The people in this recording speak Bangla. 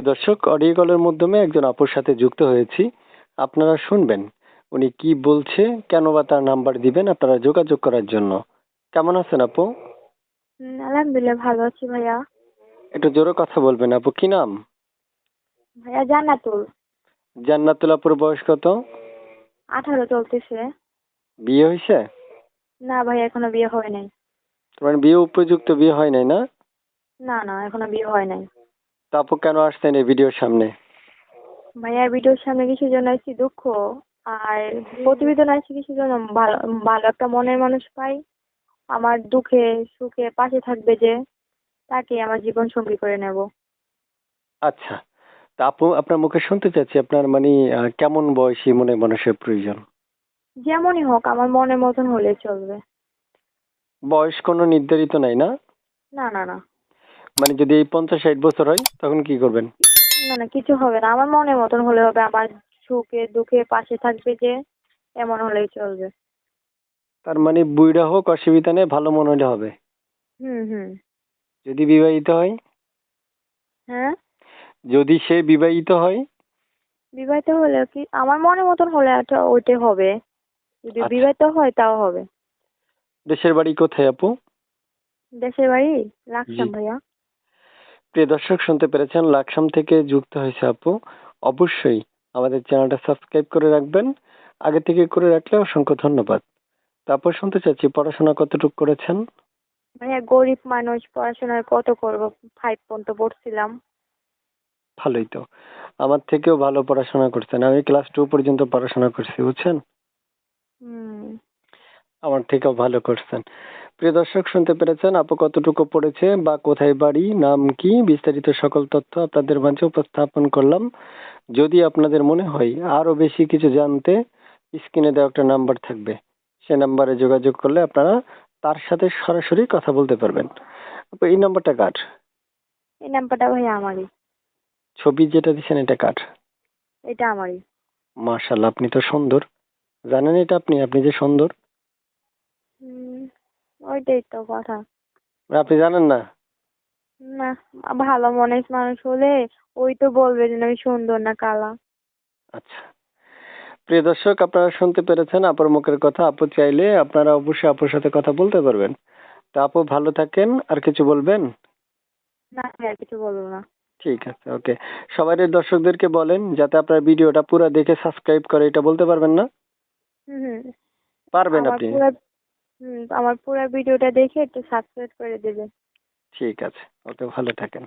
দর্শক অডিও কলের মাধ্যমে একজন আপুর সাথে যুক্ত হয়েছি। আপনারা শুনবেন উনি কি বলছে কেন বা তার নাম্বার দিবেন আপনারা যোগাযোগ করার জন্য। কেমন আছেন আপু? হুম, আলহামদুলিল্লাহ ভালো আছি ভাইয়া। একটু জোরে কথা বলবেন আপু কি নাম? ভাইয়া জান্নাতুল। জান্নাতুল আপুর বয়স কত? আঠারো চলতেছে। বিয়ে হয়েছে? না ভাইয়া এখনও বিয়ে হয় নাই। তার মানে বিয়ে উপযুক্ত বিয়ে হয় নাই না? না না এখনও বিয়ে হয় নাই। তা আপু কেন আসছেন এই ভিডিওর সামনে? ভাইয়া ভিডিওর সামনে কিছুর জন্য আসছি দুঃখ আর প্রতিবেদন আসছি কিছু জন্য ভালো ভালো একটা মনের মানুষ পাই। আমার দুঃখে সুখে পাশে থাকবে যে তাকে আমার জীবন সঙ্গী করে নেব। আচ্ছা তা আপু আপনার মুখে শুনতে চাচ্ছি আপনার মানে আহ, কেমন বয়সী মনে মানুষের প্রয়োজন? যেমনই হোক আমার মনের মতন হলে চলবে। বয়স কোনো নির্ধারিত নাই না? না না না। মানে যদি এই পঞ্চাশ ষাট বছর হয় তখন কি করবেন? না না কিছু হবে না। আমার মনের মতন হলে হবে। আমার সুখে দুঃখে পাশে থাকবে যে এমন হলেই চলবে। তার মানে বুইড়া হোক অসুবিধা নেই ভালো মনে হলে হবে। হুম হুম। যদি বিবাহিত হয়? হ্যাঁ? যদি সে বিবাহিত হয়? বিবাহিত হলে কি আমার মনের মতন হলে একটা ওইটাই হবে। যদি আচ্ছা। বিবাহিত হয় তাও হবে। দেশের বাড়ি কোথায় আপু? দেশের বাড়ি? জি। ভাইয়া। প্রিয় দর্শক শুনতে পেরেছেন লাকসাম থেকে যুক্ত হয়েছে আপু। অবশ্যই আমাদের চ্যানেলটা সাবস্ক্রাইব করে রাখবেন। আগে থেকে করে রাখলে অসংখ্য ধন্যবাদ। তারপর শুনতে চাচ্ছি পড়াশোনা কতটুকু করেছেন? ভাইয়া গরিব মানুষ পড়াশোনার কত করব? ফাইভ পর্যন্ত পড়ছিলাম। ভালোই তো। আমার থেকেও ভালো পড়াশোনা করছেন। আমি ক্লাস টু পর্যন্ত পড়াশোনা করছি বুঝছেন? আমার থেকেও ভালো করছেন। প্রিয় দর্শক শুনতে পেরেছেন আপু কতটুকু পড়েছে বা কোথায় বাড়ি নাম কি বিস্তারিত সকল তথ্য আপনাদের মাঝে উপস্থাপন করলাম। যদি আপনাদের মনে হয় আরও বেশি কিছু জানতে স্ক্রিনে দেওয়া একটা নাম্বার থাকবে। সে নাম্বারে যোগাযোগ করলে আপনারা তার সাথে সরাসরি কথা বলতে পারবেন। আপু এই নাম্বারটা কার? এই নাম্বারটা ভাইয়া আমারই। ছবি যেটা দিচ্ছেন এটা কার? এটা আমারই। মার্শাল্লাহ আপনি তো সুন্দর। জানেন এটা আপনি আপনি যে সুন্দর। ওইটাই তো কথা। আপনি জানেন না? না ভালো মনের মানুষ হলে ওই তো বলবে যে আমি সুন্দর না কালা। আচ্ছা। প্রিয় দর্শক আপনারা শুনতে পেরেছেন আপুর মুখের কথা। আপু চাইলে আপনারা অবশ্যই আপুর সাথে কথা বলতে পারবেন। তা আপু ভালো থাকেন আর কিছু বলবেন? না আর কিছু বলব না। ঠিক আছে ওকে। সবাই দর্শকদেরকে বলেন যাতে আপনার ভিডিওটা পুরো দেখে সাবস্ক্রাইব করে এটা বলতে পারবেন না? হুম হুম। পারবেন আপনি। হুম আমার পুরো ভিডিওটা দেখে একটু সাবস্ক্রাইব করে দেবেন। ঠিক আছে ওকে ভালো থাকেন।